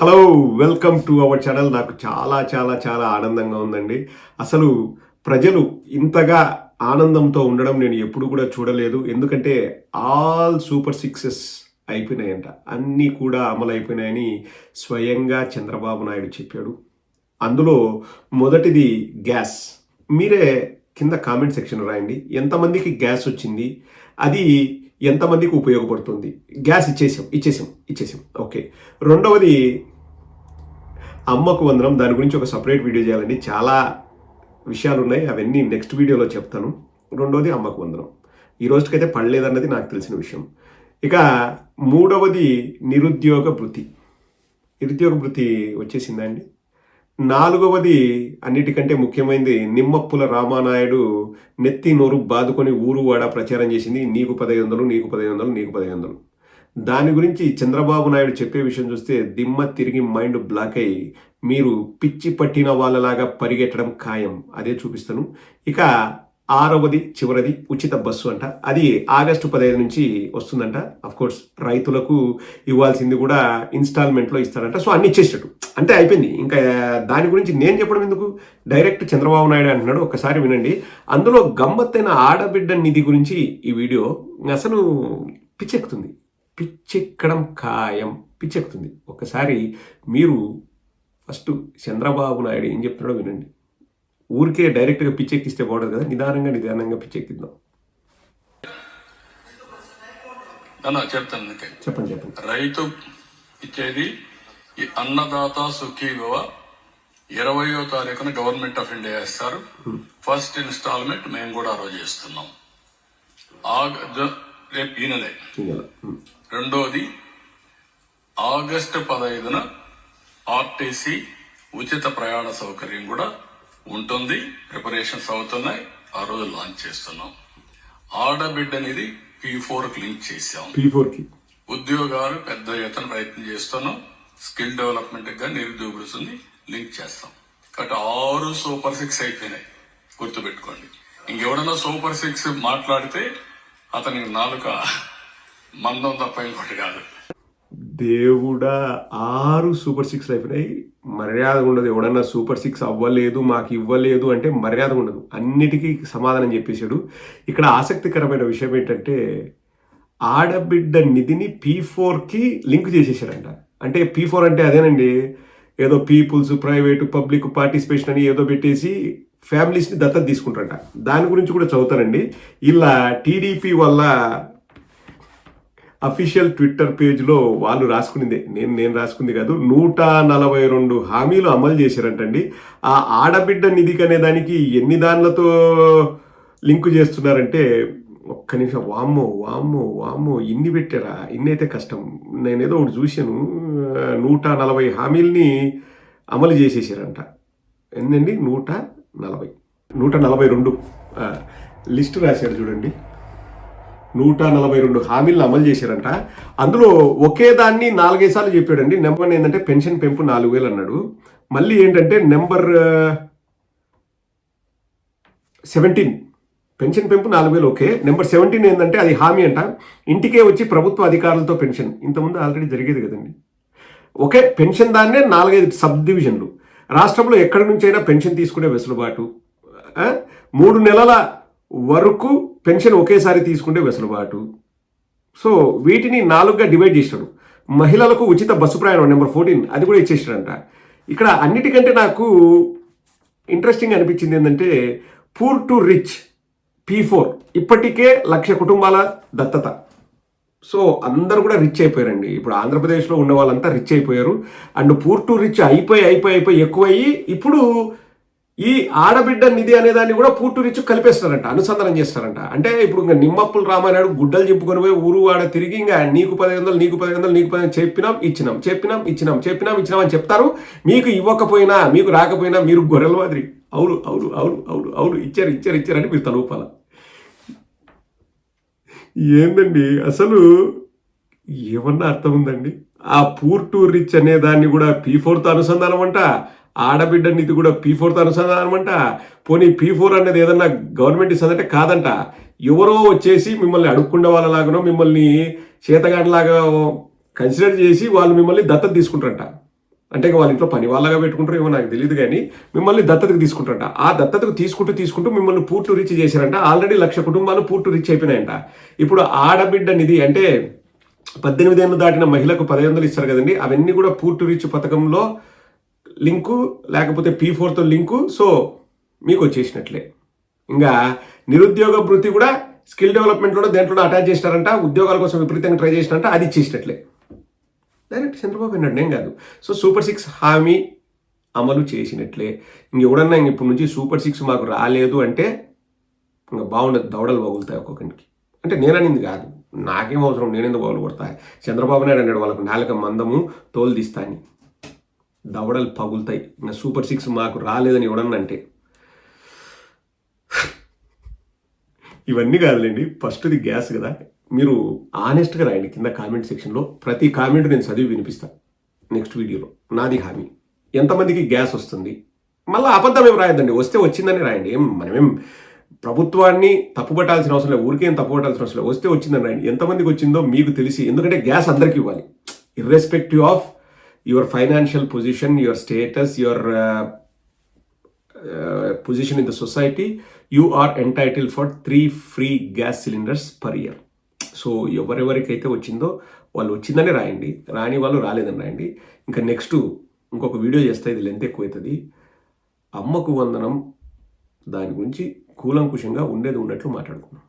Hello welcome to our channel నాకు చాలా చాలా చాలా ఆనందంగా ఉందండి. అసలు ప్రజలు ఇంతగా ఆనందంతో ఉండడం నేను ఎప్పుడు కూడా చూడలేదు. ఎందుకంటే ఆల్ సూపర్ సిక్సెస్ అయిపోయినాయంట. అన్నీ కూడా అమలు అయిపోయినాయని స్వయంగా చంద్రబాబు నాయుడు చెప్పాడు. అందులో మొదటిది గ్యాస్. మీరే కింద కామెంట్ సెక్షన్ రాయండి. ఎంతమందికి గ్యాస్ వచ్చింది? అది ఎంతమందికి ఉపయోగపడుతుంది? గ్యాస్ ఇచ్చేసాం ఇచ్చేసాం ఇచ్చేసాం. ఓకే. రెండవది అమ్మకు వందనం. దాని గురించి ఒక సపరేట్ వీడియో చేయాలండి. చాలా విషయాలు ఉన్నాయి అవన్నీ నెక్స్ట్ వీడియోలో చెప్తాను. రెండవది అమ్మకు వందనం. ఈ రోజుకైతే పడలేదన్నది నాకు తెలిసిన విషయం. ఇక మూడవది నిరుద్యోగ వృత్తి. నిరుద్యోగ వృత్తి వచ్చేసిందండి నాలుగవది అన్నిటికంటే ముఖ్యమైనది నిమ్మప్పుల రామానాయుడు నెత్తి నోరు బాదుకొని ఊరు వాడ ప్రచారం చేసింది నీకు పదహైదు వందలు నీకు పదహైదు వందలు నీకు పదహైదు వందలు. దాని గురించి చంద్రబాబు నాయుడు చెప్పే విషయం చూస్తే దిమ్మ తిరిగి మైండ్ బ్లాక్ అయ్యి మీరు పిచ్చి పట్టిన వాళ్ళలాగా పరిగెట్టడం ఖాయం. అదే చూపిస్తాను. ఇక ఆరవది చివరిది ఉచిత బస్సు అంట. అది ఆగస్టు పదహైదు నుంచి వస్తుందంట. కోర్స్ రైతులకు ఇవ్వాల్సింది కూడా ఇన్స్టాల్మెంట్లో ఇస్తారంట సో అన్ని ఇచ్చేసాడు. అంటే అయిపోయింది. ఇంకా దాని గురించి నేను చెప్పడం ఎందుకు? డైరెక్ట్ చంద్రబాబు నాయుడు అంటున్నాడు. ఒకసారి వినండి. అందులో గమ్మత్తైన ఆడబిడ్డ నిధి గురించి ఈ వీడియో అసలు పిచ్చెక్కుతుంది. పిచ్చెక్కడం ఖాయం. పిచ్చెక్కుతుంది. ఒకసారి మీరు ఫస్ట్ చంద్రబాబు నాయుడు ఏం చెప్తున్నాడో వినండి. ఊరికే డైరెక్ట్గా పిచ్చెక్కిస్తే బాగుండదు కదా నిదానంగా నిదానంగా పిచ్చెక్కిద్దాం. చెప్తాను చెప్పండి చెప్పండి. రైతు ఇచ్చేది ఈ అన్నదాత సుఖీభవ ఇరవయో తారీఖున గవర్నమెంట్ ఆఫ్ ఇండియా ఇస్తారు. ఫస్ట్ ఇన్స్టాల్మెంట్ మేము కూడా ఆ రోజు ఇస్తున్నాం రేపు ఈ నెలే. రెండోది ఆగస్టు పదహైదున ఆర్టీసీ ఉచిత ప్రయాణ సౌకర్యం కూడా ఉంటుంది. ప్రిపరేషన్స్ అవుతున్నాయి. ఆ రోజు లాంచ్ చేస్తున్నాం. ఆడబిడ్డనిది పీ ఫోర్ లింక్ చేశాం. పీ ఫోర్కి ఉద్యోగాలు పెద్ద ఎత్తున ప్రయత్నం చేస్తున్నాం. స్కిల్ డెవలప్మెంట్గా నిరుద్యోగులుంది లింక్ చేస్తాం. కాబట్టి ఆరు సూపర్ సిక్స్ అయిపోయినాయి. గుర్తుపెట్టుకోండి ఇంకెవడన్నా సూపర్ సిక్స్ మాట్లాడితే అతనికి నాలుక మందం తప్ప ఇంకోటి కాదు. దేవుడా ఆరు సూపర్ సిక్స్ అయిపోయినాయి మర్యాద ఉండదు. ఎవడన్నా సూపర్ సిక్స్ అవ్వలేదు మాకు ఇవ్వలేదు అంటే మర్యాద ఉండదు. అన్నిటికీ సమాధానం చెప్పేశాడు. ఇక్కడ ఆసక్తికరమైన విషయం ఏంటంటే ఆడబిడ్డ నిధిని పీ ఫోర్కి లింక్ చేసేసారంట అంటే పీ ఫోర్ అంటే అదేనండి ఏదో పీపుల్స్ ప్రైవేటు పబ్లిక్ పార్టిసిపేషన్ అని ఏదో పెట్టేసి ఫ్యామిలీస్ని దత్తత తీసుకుంటారంట. దాని గురించి కూడా చదువుతానండి. ఇలా టీడీపీ వల్ల అఫీషియల్ ట్విట్టర్ పేజ్లో వాళ్ళు రాసుకునిందే. నేను నేను రాసుకుంది కాదు నూట నలభై రెండు హామీలు అమలు చేశారంటండి. ఆ ఆడబిడ్డ నిధికి అనే దానికి ఎన్ని దానిలతో లింకు చేస్తున్నారంటే ఒక్క నిమిషం వామ్మో వామ్మో వామ్మో ఇన్ని పెట్టారా? ఇన్ని అయితే కష్టం. నేనేదో ఒకటి చూశాను నూట నలభై హామీల్ని అమలు చేసేసారంట. ఎన్నండి? నూట నలభై. నూట నలభై రెండు. లిస్ట్ రాశారు రాశాడు చూడండి. నూట నలభై రెండు హామీలను అమలు చేశారంట. అందులో ఒకే దాన్ని నాలుగైదు సార్లు చెప్పాడండి. నెంబర్ వన్ ఏంటంటే పెన్షన్ పెంపు నాలుగు వేలు అన్నాడు. మళ్ళీ ఏంటంటే నెంబర్ సెవెంటీన్. పెన్షన్ పెంపు నాలుగు వేలు ఓకే. నెంబర్ సెవెంటీన్ ఏంటంటే అది హామీ అంట. ఇంటికే వచ్చి ప్రభుత్వ అధికారులతో పెన్షన్. ఇంతకుముందు ఆల్రెడీ జరిగేది కదండి. ఒకే పెన్షన్ దాన్నే నాలుగైదు సబ్ డివిజన్లు రాష్ట్రంలో ఎక్కడి నుంచైనా పెన్షన్ తీసుకునే వెసులుబాటు. మూడు నెలల వరకు పెన్షన్ ఒకేసారి తీసుకుంటే వెసులుబాటు. సో వీటిని నాలుగుగా డివైడ్ చేశాడు. మహిళలకు ఉచిత బస్సు ప్రయాణం నెంబర్ ఫోర్టీన్ అది కూడా ఇచ్చేసాడంట ఇక్కడ అన్నిటికంటే నాకు ఇంట్రెస్టింగ్ అనిపించింది ఏంటంటే poor to rich P four ఇప్పటికే లక్ష కుటుంబాల దత్తత. సో అందరూ కూడా రిచ్ అయిపోయారండి. ఇప్పుడు ఆంధ్రప్రదేశ్లో ఉన్న వాళ్ళంతా రిచ్ అయిపోయారు. అండ్ పూర్ టు రిచ్ అయిపోయి అయిపోయి అయిపోయి ఎక్కువయ్యి ఇప్పుడు ఈ ఆడబిడ్డ నిధి అనే దాన్ని కూడా పూర్ రిచ్ కలిపేస్తారంట అనుసంధానం చేస్తారంట. అంటే ఇప్పుడు ఇంకా నిమ్మప్పులు రామానాయుడు గుడ్డలు చెప్పుకొని పోయి ఊరు వాడ తిరిగి ఇంకా నీకు పదిహేను వందలు నీకు పదిహేను వందలు నీకు పదిహేను చెప్పినాం ఇచ్చినాం చెప్పినాం ఇచ్చినాం చెప్పినాం ఇచ్చినాం అని చెప్తారు. మీకు ఇవ్వకపోయినా మీకు రాకపోయినా మీరు గొర్రెల మాదిరి. అవును అవును అవును అవును అవును ఇచ్చారు ఇచ్చారు ఇచ్చారని మీరు తలూపాల ఏందండి? అసలు ఏమన్నా అర్థం ఉందండి? ఆ పూర్ టూర్ రిచ్ అనే దాన్ని కూడా పీ ఫోర్తో అనుసంధానం అంట. ఆడబిడ్డ నిధి కూడా పీ ఫోర్తో అనుసంధానం అంట. పోనీ పీ ఫోర్ అనేది ఏదన్నా గవర్నమెంట్ ఇస్తుందంటే కాదంట. ఎవరో వచ్చేసి మిమ్మల్ని అడుక్కుండే వాళ్ళలాగానో మిమ్మల్ని చేతగాడిలాగా కన్సిడర్ చేసి వాళ్ళు మిమ్మల్ని దత్తత తీసుకుంటారంట. అంటే వాళ్ళ ఇంట్లో పని వాళ్ళగా పెట్టుకుంటారు ఏమో నాకు తెలియదు కానీ మిమ్మల్ని దత్తతకు తీసుకుంటారంట. ఆ దత్తతకు తీసుకుంటూ తీసుకుంటూ మిమ్మల్ని పూర్తి రీచ్ చేశారంట. ఆల్రెడీ లక్ష కుటుంబాలు పూర్తి రీచ్ అయిపోయినాయంట. ఇప్పుడు ఆడబిడ్డ నిధి అంటే పద్దెనిమిది ఏళ్ళు దాటిన మహిళకు పదహైదు వందలు ఇస్తారు కదండి. అవన్నీ కూడా పూర్తి రీచ్ పథకంలో లింకు లేకపోతే పీ ఫోర్తో లింకు సో మీకు వచ్చేసినట్లే. ఇంకా నిరుద్యోగ వృత్తి కూడా స్కిల్ డెవలప్మెంట్ కూడా దేంట్లో అటాచ్ చేసినారంట ఉద్యోగాల కోసం విపరీతంగా ట్రై చేసినారంట అది ఇచ్చేసినట్లే. డైరెక్ట్ చంద్రబాబు అన్నాడు నేను కాదు. సో సూపర్ సిక్స్ హామీ అమలు చేసినట్లే. ఇంకెవడన్నా ఇంక ఇప్పటి నుంచి సూపర్ సిక్స్ మాకు రాలేదు అంటే ఇంకా బాగుండదు దవడలు పగులుతాయి ఒక్కొక్కరికి అంటే నేననింది కాదు. నాకేం అవసరం నేనెందుకు పగులు కొడతాయి చంద్రబాబు నాయుడు అన్నాడు వాళ్ళకు నాలుక మందము తోలు తీస్తా అని. దవడలు పగులుతాయి. ఇంకా సూపర్ సిక్స్ మాకు రాలేదని ఎవడన్నా అంటే ఇవన్నీ కాదులేండి ఫస్ట్ది గ్యాస్ కదా. మీరు ఆనెస్ట్గా రాయండి కింద కామెంట్ సెక్షన్లో. ప్రతి కామెంట్ నేను చదివి వినిపిస్తాను నెక్స్ట్ వీడియోలో. నాది హామీ. ఎంతమందికి గ్యాస్ వస్తుంది? మళ్ళీ అబద్ధం ఏం రాయద్దండి. వస్తే వచ్చిందని రాయండి. ఏం మనమేం ప్రభుత్వాన్ని తప్పుపట్టాల్సిన అవసరం లేదు. ఊరికేం తప్పుపట్టాల్సిన అవసరం లేదు. వస్తే వచ్చిందని రాయండి. ఎంతమందికి వచ్చిందో మీకు తెలిసి ఎందుకంటే గ్యాస్ అందరికీ ఇవ్వాలి. Irrespective of your financial position your status your position in the society you are entitle for three free gas cylinders per year so ఎవరెవరికైతే వచ్చిందో వాళ్ళు వచ్చిందని రాయండి. రాని వాళ్ళు రాలేదని రాయండి. ఇంకా నెక్స్ట్ ఇంకొక వీడియో చేస్తే ఇది లెంత్ ఎక్కువ అవుతుంది అమ్మకు వందనం దాని గురించి కూలంకుషంగా ఉండేది ఉన్నట్లు మాట్లాడుకున్నాం